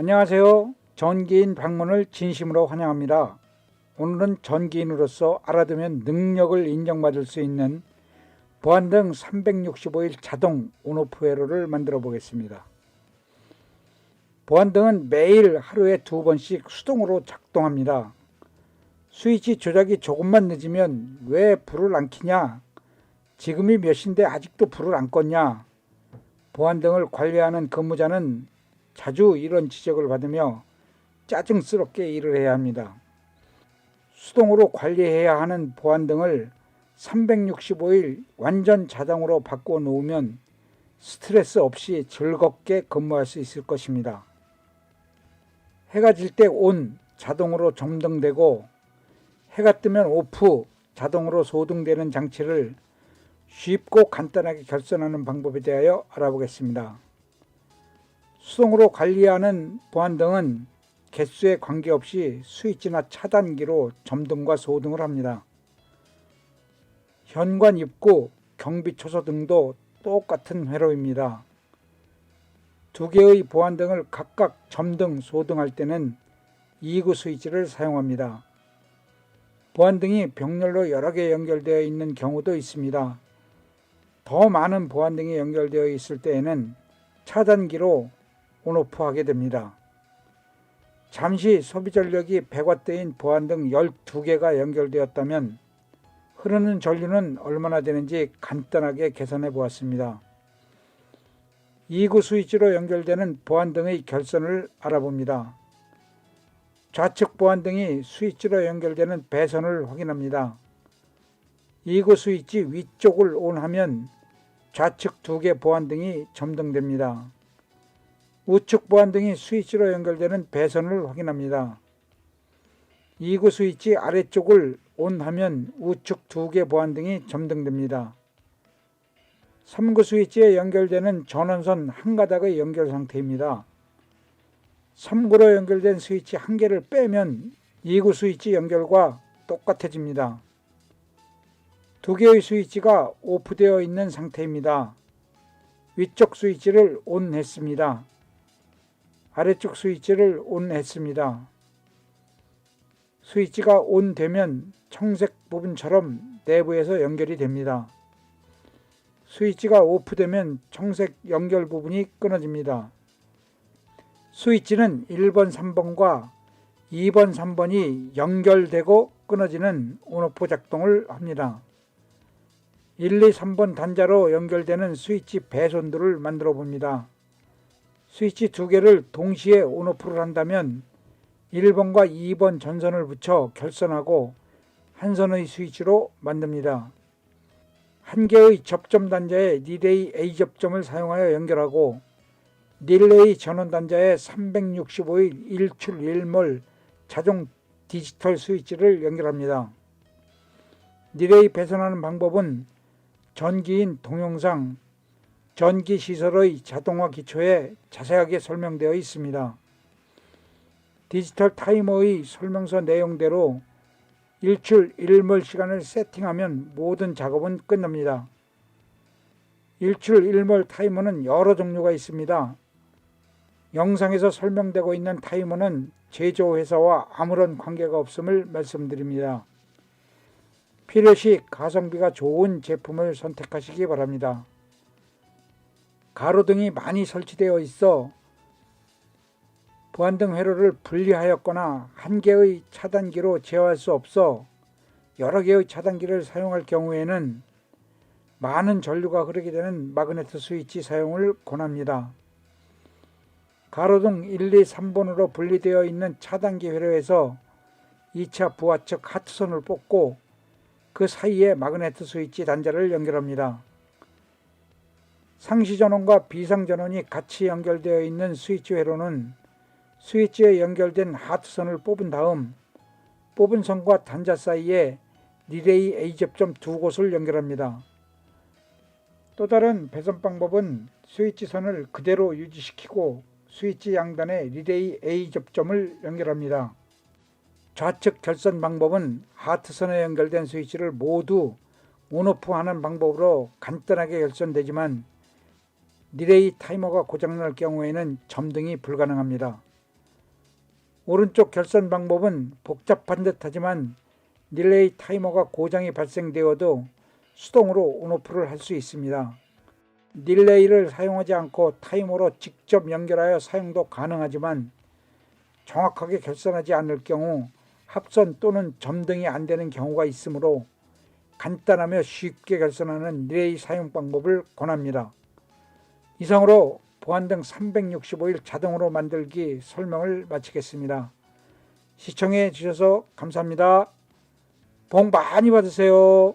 안녕하세요. 전기인 방문을 진심으로 환영합니다. 오늘은 전기인으로서 알아두면 능력을 인정받을 수 있는 보안등 365일 자동 온오프 회로를 만들어 보겠습니다. 보안등은 매일 하루에 두 번씩 수동으로 작동합니다. 스위치 조작이 조금만 늦으면 왜 불을 안 켜냐? 지금이 몇 시인데 아직도 불을 안 껐냐? 보안등을 관리하는 근무자는 자주 이런 지적을 받으며 짜증스럽게 일을 해야 합니다. 수동으로 관리해야 하는 보안 등을 365일 완전 자동으로 바꿔 놓으면 스트레스 없이 즐겁게 근무할 수 있을 것입니다. 해가 질 때 온 자동으로 점등되고 해가 뜨면 오프 자동으로 소등되는 장치를 쉽고 간단하게 결선하는 방법에 대하여 알아보겠습니다. 수동으로 관리하는 보안 등은 개수에 관계없이 스위치나 차단기로 점등과 소등을 합니다. 현관 입구, 경비 초소 등도 똑같은 회로입니다. 두 개의 보안 등을 각각 점등, 소등할 때는 2구 스위치를 사용합니다. 보안 등이 병렬로 여러 개 연결되어 있는 경우도 있습니다. 더 많은 보안 등이 연결되어 있을 때에는 차단기로 온오프 하게 됩니다. 잠시 소비 전력이 100W인 보안 등 12개가 연결되었다면 흐르는 전류는 얼마나 되는지 간단하게 계산해 보았습니다. 2구 스위치로 연결되는 보안 등의 결선을 알아봅니다. 좌측 보안 등이 스위치로 연결되는 배선을 확인합니다. 2구 스위치 위쪽을 온하면 좌측 두 개 보안 등이 점등됩니다. 우측 보안 등이 스위치로 연결되는 배선을 확인합니다. 2구 스위치 아래쪽을 온하면 우측 두개 보안 등이 점등됩니다. 3구 스위치에 연결되는 전원선 한 가닥의 연결 상태입니다. 3구로 연결된 스위치 한 개를 빼면 2구 스위치 연결과 똑같아집니다. 두 개의 스위치가 오프되어 있는 상태입니다. 위쪽 스위치를 온 했습니다. 아래쪽 스위치를 온 했습니다. 스위치가 온 되면 청색 부분처럼 내부에서 연결이 됩니다. 스위치가 오프되면 청색 연결 부분이 끊어집니다. 스위치는 1번, 3번과 2번, 3번이 연결되고 끊어지는 온오프 작동을 합니다. 1, 2, 3번 단자로 연결되는 스위치 배선들을 만들어 봅니다. 스위치 두 개를 동시에 온오프를 한다면 1번과 2번 전선을 붙여 결선하고 한 선의 스위치로 만듭니다. 한 개의 접점 단자에 리레이 A 접점을 사용하여 연결하고 릴레이 전원 단자에 365일 1출 1몰 자동 디지털 스위치를 연결합니다. 릴레이 배선하는 방법은 전기인 동영상 전기 시설의 자동화 기초에 자세하게 설명되어 있습니다. 디지털 타이머의 설명서 내용대로 일출 1몰 시간을 세팅하면 모든 작업은 끝납니다. 일출 1몰 타이머는 여러 종류가 있습니다. 영상에서 설명되고 있는 타이머는 제조회사와 아무런 관계가 없음을 말씀드립니다. 필요시 가성비가 좋은 제품을 선택하시기 바랍니다. 가로등이 많이 설치되어 있어 보안등 회로를 분리하였거나 한 개의 차단기로 제어할 수 없어 여러 개의 차단기를 사용할 경우에는 많은 전류가 흐르게 되는 마그네트 스위치 사용을 권합니다. 가로등 1, 2, 3번으로 분리되어 있는 차단기 회로에서 2차 부하측 하트선을 뽑고 그 사이에 마그네트 스위치 단자를 연결합니다. 상시 전원과 비상 전원이 같이 연결되어 있는 스위치 회로는 스위치에 연결된 하트선을 뽑은 다음 뽑은 선과 단자 사이에 리레이 A 접점 두 곳을 연결합니다. 또 다른 배선 방법은 스위치 선을 그대로 유지시키고 스위치 양단에 리레이 A 접점을 연결합니다. 좌측 결선 방법은 하트선에 연결된 스위치를 모두 온오프 하는 방법으로 간단하게 결선되지만 리레이 타이머가 고장날 경우에는 점등이 불가능합니다. 오른쪽 결선 방법은 복잡한 듯하지만 릴레이 타이머가 고장이 발생되어도 수동으로 온오프를 할 수 있습니다. 릴레이를 사용하지 않고 타이머로 직접 연결하여 사용도 가능하지만 정확하게 결선하지 않을 경우 합선 또는 점등이 안 되는 경우가 있으므로 간단하며 쉽게 결선하는 릴레이 사용 방법을 권합니다. 이상으로 보안 등 365일 자동으로 만들기 설명을 마치겠습니다. 시청해 주셔서 감사합니다. 복 많이 받으세요.